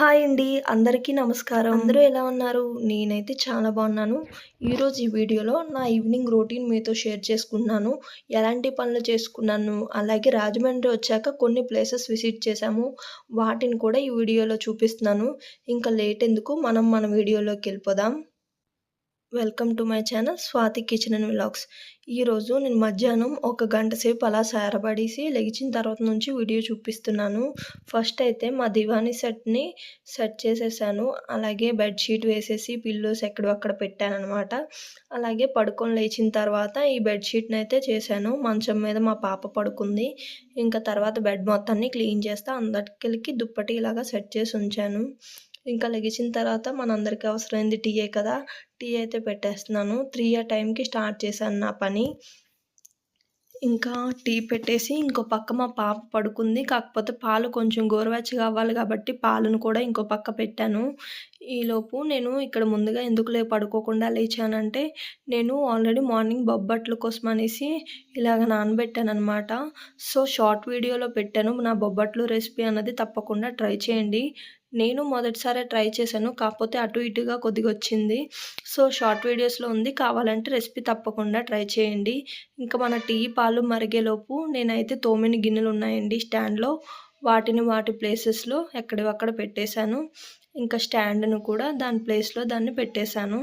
Hi అండి. అందరికీ నమస్కారం. అందరూ ఎలా ఉన్నారు? నేనైతే చాలా బాగున్నాను. ఈరోజు ఈ వీడియోలో నా ఈవినింగ్ రొటీన్ మీతో షేర్ చేసుకుంటున్నాను. ఎలాంటి పనులు చేసుకున్నాను, అలాగే రాజమండ్రి వచ్చాక కొన్ని ప్లేసెస్ విజిట్ చేశాము. వాటిని కూడా ఈ వీడియోలో చూపిస్తున్నాను. ఇంకా లేట్ ఎందుకు మనం మన వీడియోలోకెళ్ళిపోదాం. Welcome to my channel Swathi kitchen and vlogs. ఈరోజు నేను మధ్యాహ్నం ఒక గంట సేపు అలా సారపడేసి లెగిచిన తర్వాత నుంచి వీడియో చూపిస్తున్నాను. ఫస్ట్ అయితే మా దివానీ సెట్‌ని సెట్ చేసేసాను. అలాగే బెడ్‌షీట్ వేసేసి పిల్లోస్ ఎక్కడక్కడ పెట్టానమాట అలాగే పడుకొని లేచిన తర్వాత ఈ బెడ్‌షీట్‌ని అయితే చేశాను. మంచం మీద మా పాప పడుకుంది. ఇంకా తర్వాత బెడ్ మొత్తాన్ని క్లీన్ చేస్తే అందరికీ దుప్పటి ఇలాగా సెట్ చేసి ఉంచాను. ఇంకా లెగిసిన తర్వాత మనందరికీ అవసరమైంది టీయే కదా! టీ అయితే పెట్టేస్తున్నాను. త్రీ ఆ టైంకి స్టార్ట్ చేశాను నా పని. ఇంకా టీ పెట్టేసి ఇంకో పక్క మా పాప పడుకుంది. కాకపోతే పాలు కొంచెం గోరువెచ్చగా అవ్వాలి కాబట్టి పాలను కూడా ఇంకో పక్క పెట్టాను. ఈలోపు నేను ఇక్కడ ముందుగా ఎందుకులే పడుకోకుండా లేచానంటే నేను ఆల్రెడీ మార్నింగ్ బొబ్బట్ల కోసం అనేసి ఇలాగ నానబెట్టాను అనమాట సో షార్ట్ వీడియోలో పెట్టాను. నా బొబ్బట్లు రెసిపీ అన్నది తప్పకుండా ట్రై చేయండి. నేను మొదటిసారి ట్రై చేశాను. కాకపోతే అటు ఇటుగా కొద్దిగా వచ్చింది. సో షార్ట్ వీడియోస్‌లో ఉంది. కావాలంటే రెసిపీ తప్పకుండా ట్రై చేయండి. ఇంకా మన టీ, పాలు మరిగేలోపు నేనైతే తోమిన గిన్నెలు ఉన్నాయండి స్టాండ్‌లో. వాటిని వాటి ప్లేసెస్‌లో ఎక్కడివక్కడ పెట్టేశాను. ఇంకా స్టాండ్‌ను కూడా దాని ప్లేస్‌లో దాన్ని పెట్టేశాను.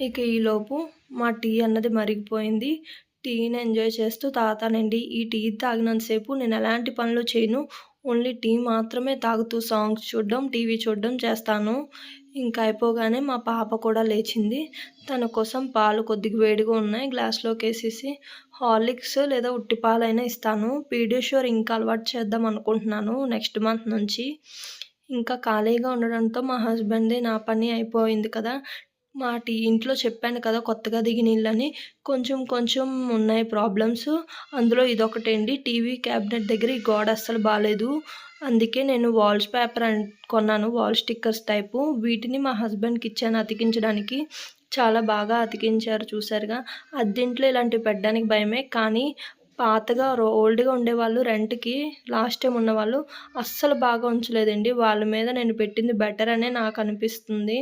ఇక ఈలోపు మా టీ అన్నది మరిగిపోయింది. టీని ఎంజాయ్ చేస్తూ తాగుతానండి. ఈ టీ తాగినంత సేపు నేను ఎలాంటి పనులు చేయను. ఓన్లీ టీ మాత్రమే తాగుతూ సాంగ్స్ చూడడం, టీవీ చూడడం చేస్తాను. ఇంకా అయిపోగానే మా పాప కూడా లేచింది. తన కోసం పాలు కొద్దిగా వేడిగా ఉన్నాయి. గ్లాస్లోకి వేసేసి హార్లిక్స్ లేదా ఉట్టి పాలైనా ఇస్తాను. పీడియాష్యూర్ ఇంకా అలవాటు చేద్దాం అనుకుంటున్నాను నెక్స్ట్ మంత్ నుంచి. ఇంకా ఖాళీగా ఉండడంతో మా హస్బెండ్‌ది నా పని అయిపోయింది కదా! మా టీ ఇంట్లో చెప్పాను కదా! కొత్తగా దిగిన ఇల్లని కొంచెం కొంచెం ఉన్నాయి ప్రాబ్లమ్స్. అందులో ఇదొకటండి. టీవీ క్యాబినెట్ దగ్గర ఈ గోడ అస్సలు బాగాలేదు అందుకే నేను వాల్స్ పేపర్ అన్ కొన్నాను. Wall stickers type. వీటిని మా హస్బెండ్‌కి ఇచ్చాను అతికించడానికి. చాలా బాగా అతికించారు చూసారుగా. అద్దెంట్లో ఇలాంటివి పెట్టడానికి భయమే. కానీ పాతగా ఓల్డ్‌గా ఉండేవాళ్ళు రెంట్‌కి లాస్ట్ టైం ఉన్నవాళ్ళు అస్సలు బాగా ఉంచలేదండి. వాళ్ళ మీద నేను పెట్టింది బెటర్ అనే నాకు అనిపిస్తుంది.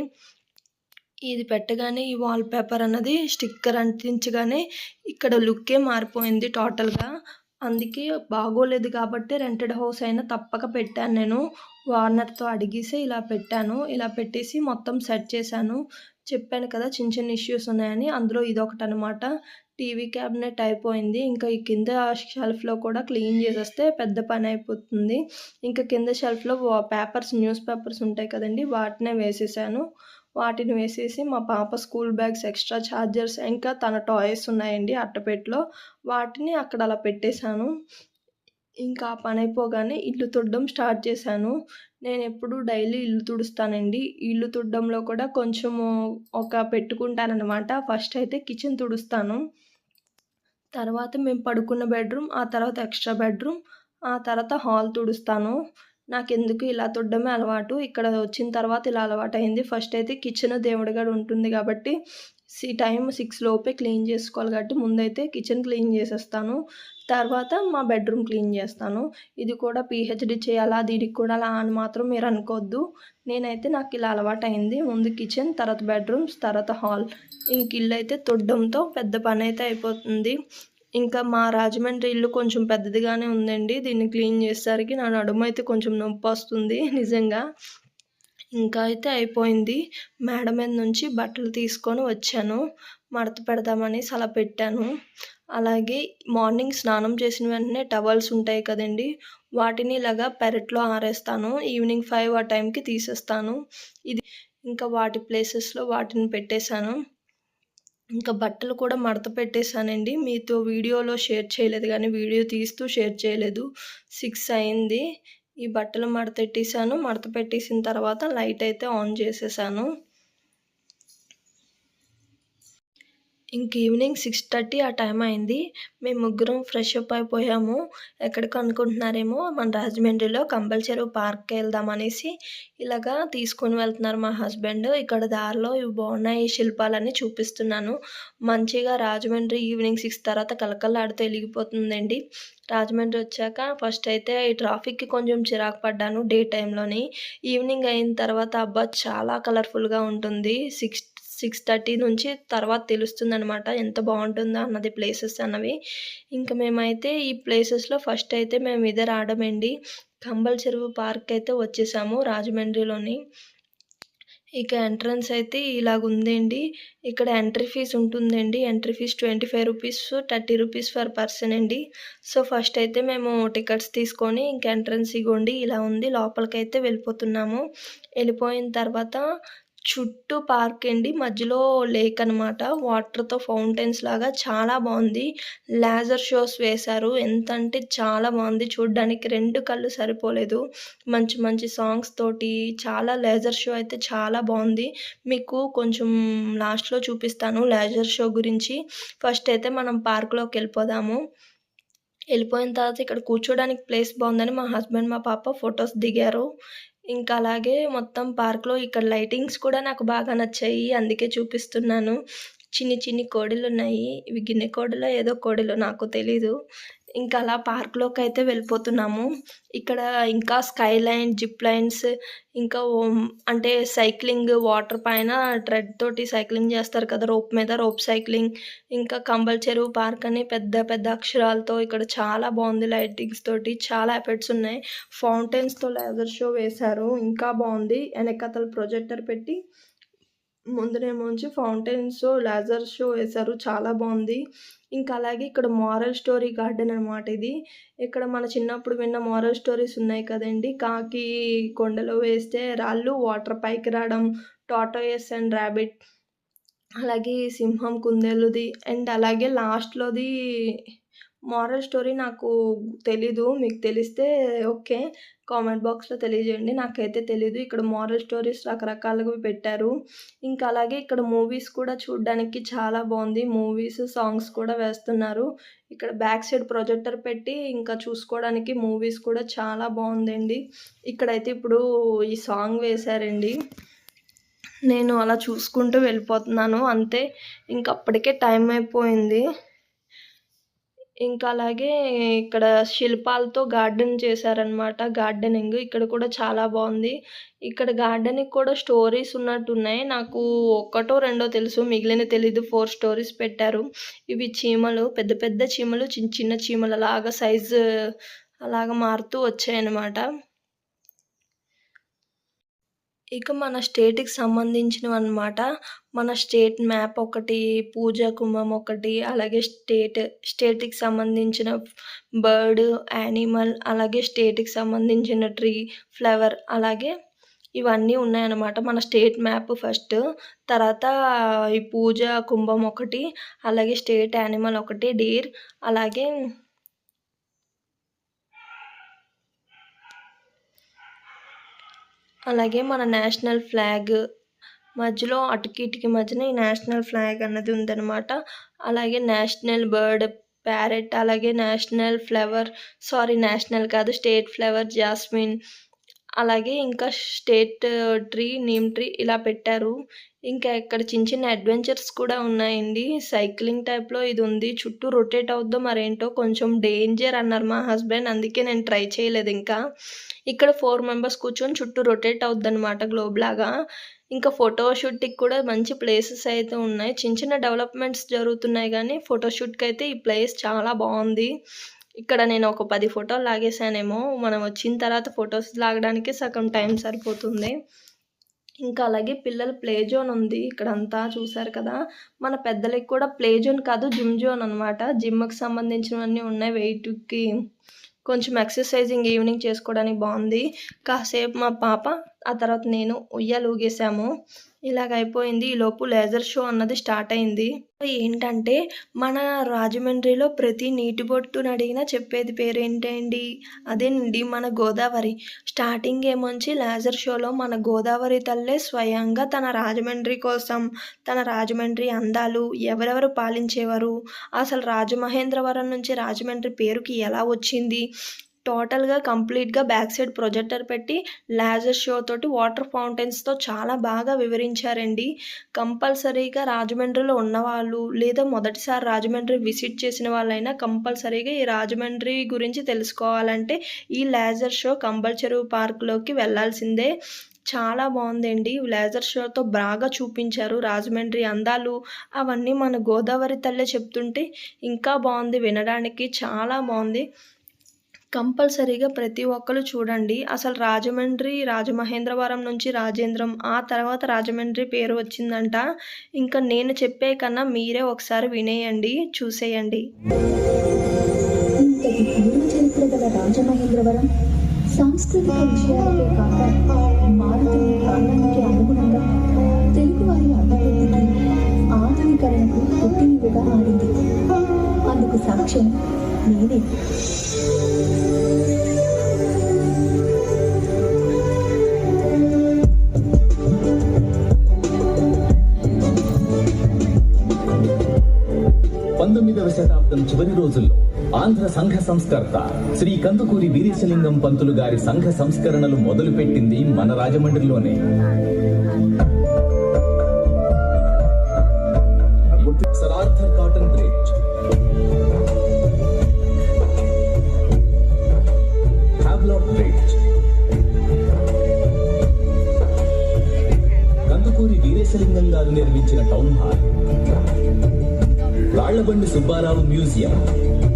ఇది పెట్టగానే ఈ వాల్ పేపర్ అన్నది స్టిక్కర్ అంటించగానే ఇక్కడ లుక్కే మారిపోయింది టోటల్‌గా. అందుకే బాగోలేదు కాబట్టి రెంటెడ్ హౌస్ అయినా తప్పక పెట్టాను నేను. వార్నర్తో అడిగేసి ఇలా పెట్టాను. ఇలా పెట్టేసి మొత్తం సెట్ చేశాను. చెప్పాను కదా! చిన్న చిన్న ఇష్యూస్ ఉన్నాయని. అందులో ఇదొకటనమాట. టీవీ క్యాబినెట్ అయిపోయింది. ఇంకా ఈ కింద షెల్ఫ్‌లో కూడా క్లీన్ చేసేస్తే పెద్ద పని అయిపోతుంది. ఇంకా కింద షెల్ఫ్‌లో పేపర్స్ న్యూస్ పేపర్స్ ఉంటాయి కదండీ! వాటినే వేసేసాను. వాటిని వేసేసి మా పాప స్కూల్ బ్యాగ్స్, ఎక్స్ట్రా చార్జర్స్ ఇంకా తన టాయ్స్ ఉన్నాయండి అట్టపెట్టలో వాటిని అక్కడ అలా పెట్టేశాను. ఇంకా పని అయిపోగానే ఇల్లు తుడడం స్టార్ట్ చేశాను. నేను ఎప్పుడు డైలీ ఇల్లు తుడుస్తానండి. ఇల్లు తుడడంలో కూడా కొంచెము ఒక పెట్టుకుంటాననమాట. ఫస్ట్ అయితే కిచెన్ తుడుస్తాను. తర్వాత మేము పడుకున్న బెడ్‌రూమ్, ఆ తర్వాత ఎక్స్ట్రా బెడ్‌రూమ్, ఆ తర్వాత హాల్ తుడుస్తాను. నాకెందుకు ఇలా తొడ్డమే అలవాటు. ఇక్కడ వచ్చిన తర్వాత ఇలా అలవాటయింది. ఫస్ట్ అయితే కిచెన్ దేవుడి ఉంటుంది కాబట్టి సి టైం సిక్స్ లోపే క్లీన్ చేసుకోవాలి కాబట్టి ముందైతే కిచెన్ క్లీన్ చేసేస్తాను. తర్వాత మా బెడ్‌రూమ్ క్లీన్ చేస్తాను. ఇది కూడా పిహెచ్డి చేయాలా, దీనికి కూడా అలా అని మాత్రం మీరు అనుకోవద్దు. నేనైతే నాకు ఇలా అలవాటయింది. ముందు కిచెన్, తర్వాత బెడ్‌రూమ్స్, తర్వాత హాల్. ఇంక ఇల్లయితే తొడ్డంతో పెద్ద పని అయితే అయిపోతుంది. ఇంకా మా రాజమండ్రి ఇల్లు కొంచెం పెద్దదిగానే ఉందండి. దీన్ని క్లీన్ చేసేసరికి నా నడుమైతే కొంచెం నొప్పి వస్తుంది నిజంగా. ఇంకా అయితే అయిపోయింది. మేడ మీద నుంచి బట్టలు తీసుకొని వచ్చాను. మడత పెడదామనేసి అలా పెట్టాను. అలాగే మార్నింగ్ స్నానం చేసిన వెంటనే టవల్స్ ఉంటాయి కదండీ! వాటిని ఇలాగా పెరట్లో ఆరేస్తాను. ఈవినింగ్ ఫైవ్ ఆ టైంకి తీసేస్తాను. ఇది ఇంకా వాటి ప్లేసెస్‌లో వాటిని పెట్టేశాను. ఇంకా బట్టలు కూడా మడత పెట్టేశానండి. మీతో వీడియోలో షేర్ చేయలేదు కానీ వీడియో తీస్తూ షేర్ చేయలేదు. సిక్స్ అయింది. ఈ బట్టలు మడతెట్టేసాను. మడత పెట్టేసిన తర్వాత లైట్ అయితే ఆన్ చేసేసాను. ఇంక ఈవినింగ్ సిక్స్ థర్టీ ఆ టైం అయింది. మేము ముగ్గురం ఫ్రెష్ అప్ అయిపోయాము. ఎక్కడికి అనుకుంటున్నారేమో మన రాజమండ్రిలో కంపల్సరీ పార్క్కి వెళ్దాం అనేసి ఇలాగా తీసుకొని వెళ్తున్నారు మా హస్బెండ్. ఇక్కడ దారిలో ఇవి బాగున్నాయి శిల్పాలన్నీ చూపిస్తున్నాను. మంచిగా రాజమండ్రి ఈవినింగ్ సిక్స్ తర్వాత కలకలాడితే వెలిగిపోతుందండి. రాజమండ్రి వచ్చాక ఫస్ట్ అయితే ఈ ట్రాఫిక్కి కొంచెం చిరాకు పడ్డాను డే టైంలోని. ఈవినింగ్ అయిన తర్వాత అబ్బా చాలా కలర్ఫుల్గా ఉంటుంది. సిక్స్ సిక్స్ థర్టీ నుంచి తర్వాత తెలుస్తుంది అనమాట ఎంత బాగుంటుందో అన్నది ప్లేసెస్ అన్నవి. ఇంకా మేమైతే ఈ ప్లేసెస్లో ఫస్ట్ అయితే మేము ఇదే రావడమండి. కంబల్ చెరువు పార్క్ అయితే వచ్చేసాము రాజమండ్రిలోని. ఇక ఎంట్రన్స్ అయితే ఇలాగ ఉందండి. ఇక్కడ ఎంట్రీ ఫీజు ఉంటుందండి. Entry fee twenty five rupees thirty rupees per person అండి. సో ఫస్ట్ అయితే మేము టికెట్స్ తీసుకొని ఇంక ఎంట్రన్స్ ఇగోండి ఇలా ఉంది. లోపలికైతే వెళ్ళిపోతున్నాము. వెళ్ళిపోయిన తర్వాత చుట్టూ పార్క్ అండి. మధ్యలో లేక్ అనమాట వాటర్తో ఫౌంటైన్స్ లాగా చాలా బాగుంది లేజర్ షోస్ వేశారు. ఎంత అంటే చాలా బాగుంది చూడడానికి రెండు కళ్ళు సరిపోలేదు. మంచి మంచి సాంగ్స్ తోటి చాలా లేజర్ షో అయితే చాలా బాగుంది మీకు కొంచెం లాస్ట్లో చూపిస్తాను లేజర్ షో గురించి. ఫస్ట్ అయితే మనం పార్క్లోకి వెళ్ళిపోదాము. వెళ్ళిపోయిన తర్వాత ఇక్కడ కూర్చోడానికి ప్లేస్ బాగుందని మా హస్బెండ్ మా పాప ఫొటోస్ దిగారు. ఇంకా అలాగే మొత్తం పార్క్లో ఇక్కడ లైటింగ్స్ కూడా నాకు బాగా నచ్చాయి. అందుకే చూపిస్తున్నాను. చిన్ని చిన్ని కోడిలు ఉన్నాయి ఇవి గిన్నె కోడిలో? ఏదో కోడిలో? నాకు తెలీదు. ఇంకా అలా పార్క్లోకి అయితే వెళ్ళిపోతున్నాము. ఇక్కడ ఇంకా స్కై లైన్ జిప్ లైన్స్ ఇంకా అంటే సైక్లింగ్ వాటర్ పైన ట్రెడ్ తోటి సైక్లింగ్ చేస్తారు కదా రోప్ మీద రోప్ సైక్లింగ్. ఇంకా కంబల్ చెరువు పార్క్ అని పెద్ద పెద్ద అక్షరాలతో ఇక్కడ చాలా బాగుంది లైటింగ్స్ తోటి చాలా ఎఫెక్ట్స్ ఉన్నాయి. ఫౌంటైన్స్తో లేజర్ షో వేశారు ఇంకా బాగుంది. వెనకతల ప్రొజెక్టర్ పెట్టి ముందునేమోంచి ఫౌంటైన్స్ లేజర్ షో వేశారు. చాలా బాగుంది. ఇంకా అలాగే ఇక్కడ మారల్ స్టోరీ గార్డెన్ అనమాట ఇది. ఇక్కడ మన చిన్నప్పుడు విన్న మారల్ స్టోరీస్ ఉన్నాయి కదండి. కాకి కొండలో వేస్తే రాళ్ళు వాటర్ పైకి రావడం టాటోయస్ అండ్ ర్యాబిట్ అలాగే సింహం కుందేలుది అండ్ అలాగే లాస్ట్లోది మారల్ స్టోరీ నాకు తెలీదు. మీకు తెలిస్తే ఓకే. కామెంట్ బాక్స్లో తెలియజేయండి. నాకైతే తెలీదు. ఇక్కడ మారల్ స్టోరీస్ రకరకాలుగా పెట్టారు. ఇంకా అలాగే ఇక్కడ మూవీస్ కూడా చూడడానికి చాలా బాగుంది. మూవీస్ సాంగ్స్ కూడా వేస్తున్నారు. ఇక్కడ బ్యాక్ సైడ్ ప్రొజెక్టర్ పెట్టి ఇంకా చూసుకోవడానికి మూవీస్ కూడా చాలా బాగుందండి. ఇక్కడైతే ఇప్పుడు ఈ సాంగ్ వేశారండి. నేను అలా చూసుకుంటూ వెళ్ళిపోతున్నాను. అంతే. ఇంకప్పటికే టైం అయిపోయింది. ఇంకా అలాగే ఇక్కడ శిల్పాలతో గార్డెన్ చేశారనమాట గార్డెనింగ్ ఇక్కడ కూడా చాలా బాగుంది. ఇక్కడ గార్డెనింగ్ కూడా స్టోరీస్ ఉన్నట్టు ఉన్నాయి నాకు ఒకటో రెండో తెలుసు. మిగిలిన తెలీదు. ఫోర్ స్టోరీస్ పెట్టారు. ఇవి చీమలు. పెద్ద పెద్ద చీమలు. చిన్న చిన్న చీమలు అలాగా సైజు అలాగ మారుతూ వచ్చాయన్నమాట. ఇక మన స్టేట్కి సంబంధించినవి అనమాట మన స్టేట్ మ్యాప్ ఒకటి పూజా కుంభం ఒకటి అలాగే స్టేట్ స్టేట్కి సంబంధించిన బర్డ్ యానిమల్ అలాగే స్టేట్కి సంబంధించిన ట్రీ ఫ్లవర్ అలాగే ఇవన్నీ ఉన్నాయన్నమాట మన స్టేట్ మ్యాప్ ఫస్ట్. తర్వాత ఈ పూజ కుంభం ఒకటి అలాగే స్టేట్ యానిమల్ ఒకటి డీర్ అలాగే అలాగే మన నేషనల్ ఫ్లాగ్ మధ్యలో అటుకి ఇటుకి మధ్యన ఈ నేషనల్ ఫ్లాగ్ అన్నది ఉందన్నమాట. అలాగే నేషనల్ బర్డ్ ప్యారెట్ అలాగే నేషనల్ ఫ్లవర్ సారీ నేషనల్ కాదు స్టేట్ ఫ్లవర్ జాస్మిన్ అలాగే ఇంకా స్టేట్ ట్రీ నేమ్ ట్రీ ఇలా పెట్టారు. ఇంకా ఇక్కడ చిన్న చిన్న అడ్వెంచర్స్ కూడా ఉన్నాయండి. సైక్లింగ్ టైప్లో ఇది ఉంది. చుట్టూ రొటేట్ అవుద్దో మరేంటో కొంచెం డేంజర్ అన్నారు మా హస్బెండ్. అందుకే నేను ట్రై చేయలేదు ఇంకా. ఇక్కడ ఫోర్ మెంబర్స్ కూర్చొని చుట్టూ రొటేట్ అవుద్ది అనమాట గ్లోబ్ లాగా. ఇంకా ఫోటోషూట్కి కూడా మంచి ప్లేసెస్ అయితే ఉన్నాయి. చిన్న చిన్న డెవలప్మెంట్స్ జరుగుతున్నాయి కానీ ఫోటోషూట్కి అయితే ఈ ప్లేస్ చాలా బాగుంది. ఇక్కడ నేను ఒక పది ఫోటోలు లాగేసానేమో మనం వచ్చిన తర్వాత ఫొటోస్ లాగడానికి సగం టైం సరిపోతుంది. ఇంకా అలాగే పిల్లల ప్లే జోన్ ఉంది. ఇక్కడ అంతా చూసారు కదా. మన పెద్దలకి కూడా ప్లే జోన్ కాదు జిమ్ జోన్ అనమాట జిమ్కి సంబంధించినవన్నీ ఉన్నాయి వెయిట్కి కొంచెం ఎక్సర్సైజింగ్ ఈవినింగ్ చేసుకోవడానికి బాగుంది. కాసేపు మా పాప ఆ తర్వాత నేను ఉయ్యాలు ఊగేసాము. ఇలాగైపోయింది. ఈ ఈలోపు లేజర్ షో అన్నది స్టార్ట్ అయింది. ఏంటంటే మన రాజమండ్రిలో ప్రతి నీటి బొట్టును అడిగినా చెప్పేది పేరేంటండి? అదేనండి మన గోదావరి. స్టార్టింగ్ ఏమొంచి లేజర్ షోలో మన గోదావరి తల్లే స్వయంగా తన రాజమండ్రి కోసం తన రాజమండ్రి అందాలు ఎవరెవరు పాలించేవారు? అసలు రాజమహేంద్రవరం నుంచి రాజమండ్రి పేరుకి ఎలా వచ్చింది? టోటల్గా కంప్లీట్గా బ్యాక్ సైడ్ ప్రొజెక్టర్ పెట్టి లేజర్ షో తోటి వాటర్ ఫౌంటైన్స్తో చాలా బాగా వివరించారండి. కంపల్సరీగా రాజమండ్రిలో ఉన్నవాళ్ళు లేదా మొదటిసారి రాజమండ్రి విజిట్ చేసిన వాళ్ళైనా కంపల్సరీగా ఈ రాజమండ్రి గురించి తెలుసుకోవాలంటే ఈ లేజర్ షో కంబల్ పార్క్లోకి వెళ్ళాల్సిందే. చాలా బాగుందండి. లేజర్ షోతో బాగా చూపించారు రాజమండ్రి అందాలు. అవన్నీ మన గోదావరి తల్లే చెప్తుంటే ఇంకా బాగుంది వినడానికి. చాలా బాగుంది. కంపల్సరీగా ప్రతి ఒక్కరు చూడండి. అసలు రాజమండ్రి రాజమహేంద్రవరం నుంచి రాజేంద్రం ఆ తర్వాత రాజమండ్రి పేరు వచ్చిందంట. ఇంకా నేను చెప్పే కన్నా మీరే ఒకసారి వినేయండి చూసేయండి. రాజమహేంద్రవరం సాంస్కృతిక విషయాలకే కాక మారుతున్న కాలానికి అనుగుణంగా తెలుగువారి అభివృద్ధికి ఆధునీకరణకు పుట్టినిలుగా మారింది సాక్ష్యం పంతొమ్మిదవ శతాబ్దం చివరి రోజుల్లో ఆంధ్ర సంఘ సంస్కర్త శ్రీ కందుకూరి వీరేశలింగం పంతులు గారి సంఘ సంస్కరణలు మొదలుపెట్టింది మన రాజమండ్రిలోనే. Cotton bridge. కందుకూరి వీరేశలింగం గారు నిర్మించిన town hall. Rallabandi Subbarao museum.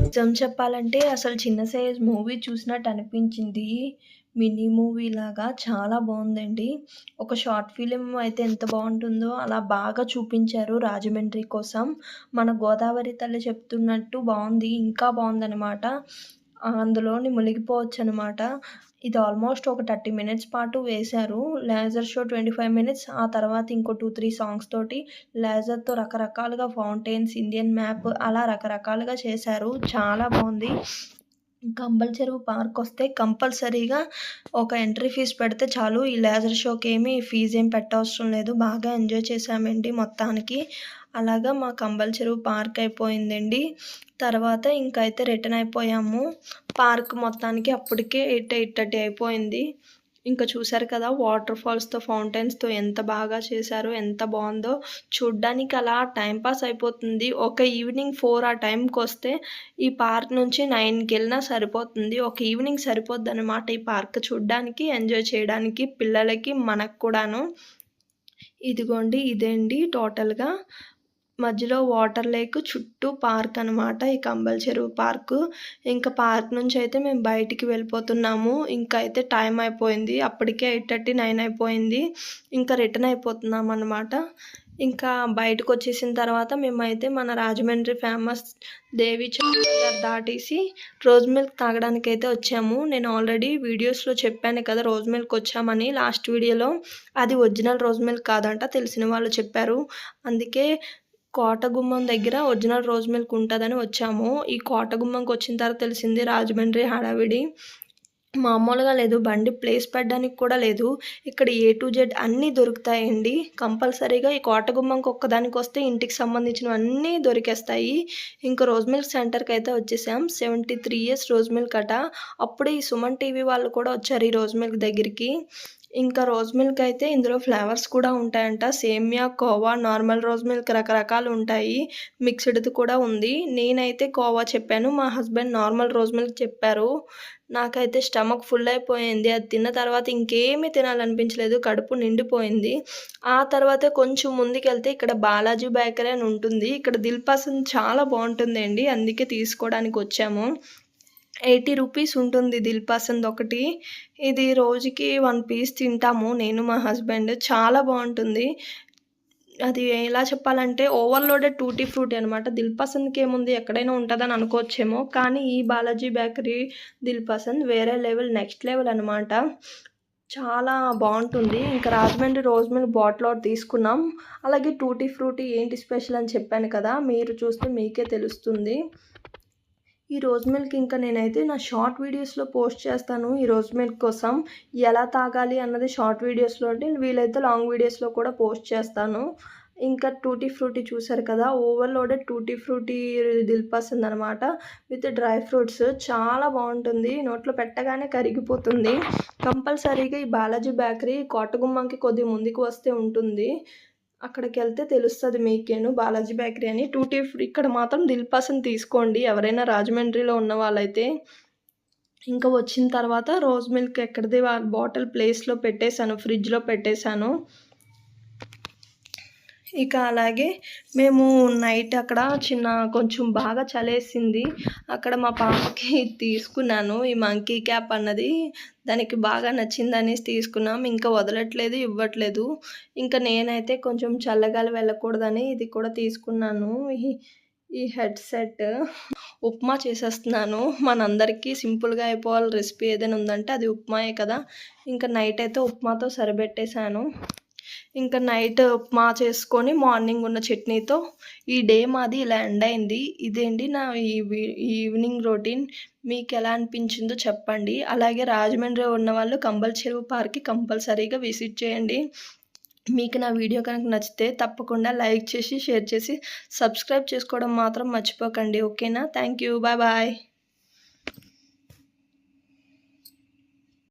నిజం చెప్పాలంటే అసలు చిన్న సైజ్ మూవీ చూసినట్టు అనిపించింది. మినీ మూవీ లాగా చాలా బాగుందండి. ఒక షార్ట్ ఫిలిం అయితే ఎంత బాగుంటుందో అలా బాగా చూపించారు రాజమండ్రి కోసం. మన గోదావరి తల్లి చెప్తున్నట్టు బాగుంది ఇంకా బాగుందన్నమాట. అందులోని మునిగిపోవచ్చు అనమాట ఇది ఆల్మోస్ట్ ఒక థర్టీ మినిట్స్ పాటు వేశారు. Laser show twenty five minutes ఆ తర్వాత ఇంకో టూ త్రీ సాంగ్స్ తోటి లేజర్తో రకరకాలుగా ఫౌంటైన్స్ ఇండియన్ మ్యాప్ అలా రకరకాలుగా చేశారు. చాలా బాగుంది. కంబల్ చెరువు పార్క్ వస్తే కంపల్సరీగా ఒక ఎంట్రీ ఫీజ్ పెడితే చాలు. ఈ లేజర్ షోకి ఏమి ఫీజు ఏం పెట్టవసరం లేదు. బాగా ఎంజాయ్ చేసామండి మొత్తానికి. అలాగా మా కంబల్ చెరువు పార్క్ అయిపోయిందండి. తర్వాత ఇంకైతే రిటర్న్ అయిపోయాము. పార్క్ మొత్తానికి అప్పటికే ఎయిట్ ఎయిట్ థర్టీ అయిపోయింది. ఇంకా చూసారు కదా వాటర్ ఫాల్స్తో ఫౌంటైన్స్తో ఎంత బాగా చేశారో ఎంత బాగుందో. చూడ్డానికి అలా టైం పాస్ అయిపోతుంది. ఒక ఈవినింగ్ ఫోర్ ఆ టైంకి వస్తే ఈ పార్క్ నుంచి నైన్కి వెళ్ళినా సరిపోతుంది. ఒక ఈవినింగ్ సరిపోద్ది అనమాట ఈ పార్క్ చూడ్డానికి ఎంజాయ్ చేయడానికి పిల్లలకి మనకు కూడాను. ఇదిగోండి ఇదేండి టోటల్గా మధ్యలో వాటర్ లేక్ చుట్టూ పార్క్ అనమాట ఈ కంబల్ చెరువు పార్క్. ఇంకా పార్క్ నుంచి అయితే మేము బయటికి వెళ్ళిపోతున్నాము. ఇంకా అయితే టైం అయిపోయింది. అప్పటికే ఎయిట్ థర్టీ నైన్ అయిపోయింది. ఇంకా రిటర్న్ అయిపోతున్నాం అనమాట ఇంకా బయటకు వచ్చేసిన తర్వాత మేమైతే మన రాజమండ్రి ఫేమస్ దేవి గారు దాటేసి రోజ్ మిల్క్ తాగడానికి అయితే వచ్చాము. నేను ఆల్రెడీ వీడియోస్లో చెప్పాను కదా రోజ్ మిల్క్ వచ్చామని. లాస్ట్ వీడియోలో అది ఒరిజినల్ రోజ్ మిల్క్ కాదంట తెలిసిన వాళ్ళు చెప్పారు. అందుకే కోటగుమ్మం దగ్గర ఒరిజినల్ రోజ్ మిల్క్ ఉంటుందని వచ్చాము. ఈ కోటగుమ్మంకి వచ్చిన తర్వాత తెలిసింది రాజమండ్రి హడావిడి. మామూలుగా లేదు. బండి ప్లేస్ పెట్టడానికి కూడా లేదు. ఇక్కడ ఏ టు జెడ్ అన్నీ దొరుకుతాయండి. కంపల్సరీగా ఈ కోటగుమ్మంకి ఒక్కదానికి వస్తే ఇంటికి సంబంధించినవి అన్నీ దొరికేస్తాయి. ఇంకా రోజ్ మిల్క్ సెంటర్కి అయితే వచ్చేసాం. Seventy three years rose milk అట. అప్పుడే ఈ సుమన్ టీవీ వాళ్ళు కూడా వచ్చారు ఈ రోజ్ మిల్క్ దగ్గరికి. ఇంకా రోజ్ మిల్క్ అయితే ఇందులో ఫ్లేవర్స్ కూడా ఉంటాయంట. సేమియా కోవా నార్మల్ రోజ్ మిల్క్ రకరకాలు ఉంటాయి. మిక్స్డ్ది కూడా ఉంది. నేనైతే కోవా చెప్పాను. మా హస్బెండ్ నార్మల్ రోజ్ మిల్క్ చెప్పారు. నాకైతే స్టమక్ ఫుల్ అయిపోయింది అది తిన్న తర్వాత ఇంకేమీ తినాలనిపించలేదు. కడుపు నిండిపోయింది. ఆ తర్వాత కొంచెం ముందుకెళ్తే ఇక్కడ బాలాజీ బేకరీ అని ఉంటుంది. ఇక్కడ దిల్ పసంద్ చాలా బాగుంటుందండి. అందుకే తీసుకోవడానికి వచ్చాము. ఎయిటీ రూపీస్ ఉంటుంది దిల్ పసంద్ ఒకటి. ఇది రోజుకి వన్ పీస్ తింటాము. నేను మా హస్బెండ్. చాలా బాగుంటుంది. అది ఎలా చెప్పాలంటే ఓవర్లోడెడ్ టూటీ ఫ్రూటీ అనమాట దిల్ పసంద్కి ఏముంది? ఎక్కడైనా ఉంటుందని అనుకోవచ్చేమో. కానీ ఈ బాలాజీ బేకరీ దిల్ పసంద్ వేరే లెవెల్ నెక్స్ట్ లెవెల్ అనమాట చాలా బాగుంటుంది. ఇంకా రాజమండ్రి రోజ్ మిల్క్ బాటిల్ ఒకటి తీసుకున్నాం. అలాగే టూటీ ఫ్రూటీ ఏంటి స్పెషల్ అని చెప్పాను కదా మీరు చూస్తే మీకే తెలుస్తుంది. ఈ రోజ్ మిల్క్ ఇంకా నేనైతే నా షార్ట్ వీడియోస్లో పోస్ట్ చేస్తాను ఈ రోజ్ మిల్క్ కోసం. ఎలా తాగాలి అన్నది షార్ట్ వీడియోస్లో అంటే వీలైతే లాంగ్ వీడియోస్లో కూడా పోస్ట్ చేస్తాను. ఇంకా టూటీ ఫ్రూటీ చూసారు కదా ఓవర్లోడెడ్ టూటీ ఫ్రూటీ దిల్పస్తుంది అనమాట విత్ డ్రై ఫ్రూట్స్. చాలా బాగుంటుంది. నోట్లో పెట్టగానే కరిగిపోతుంది. కంపల్సరీగా ఈ బాలాజీ బేకరీ కోటగుమ్మంకి కొద్దిగా ముందుకు వస్తే ఉంటుంది. అక్కడికి వెళ్తే తెలుస్తుంది మీకేను బాలాజీ బేకరీ అని. టూటీ ఫ్రీ ఇక్కడ మాత్రం దిల్పాసన్ తీసుకోండి. ఎవరైనా రాజమండ్రిలో ఉన్న వాళ్ళైతే ఇంకా వచ్చిన తర్వాత రోజ్ మిల్క్ ఎక్కడిది? బాటిల్ ప్లేస్లో పెట్టేశాను ఫ్రిడ్జ్లో పెట్టేశాను. ఇక అలాగే మేము నైట్ అక్కడ చిన్న కొంచెం బాగా చలేసింది. అక్కడ మా పాపకి తీసుకున్నాను. ఈ మంకీ క్యాప్ అన్నది దానికి బాగా నచ్చిందని తీసుకున్నాం. ఇంకా వదలట్లేదు ఇవ్వట్లేదు. ఇంకా నేనైతే కొంచెం చల్లగాలి వెళ్ళకూడదని ఇది కూడా తీసుకున్నాను. ఈ ఈ హెడ్సెట్ ఉప్మా చేసేస్తున్నాను. మనందరికీ సింపుల్గా అయిపోవాలి రెసిపీ ఏదైనా ఉందంటే అది ఉప్మాయే కదా. ఇంకా నైట్ అయితే ఉప్మాతో సరిపెట్టేశాను. ఇంకా నైట్ ఉప్మా చేసుకొని మార్నింగ్ ఉన్న చట్నీతో ఈ డే మాది ఇలా ఎండ్ అయింది. ఇదేంటి నా ఈ ఈవినింగ్ రొటీన్? మీకు ఎలా అనిపించిందో చెప్పండి. అలాగే రాజమండ్రి ఉన్న వాళ్ళు కంబల్ చెరువు పార్క్కి కంపల్సరీగా విజిట్ చేయండి. మీకు నా వీడియో కనుక నచ్చితే తప్పకుండా లైక్ చేసి షేర్ చేసి సబ్స్క్రైబ్ చేసుకోవడం మాత్రం మర్చిపోకండి. ఓకేనా? Thank you. Bye bye.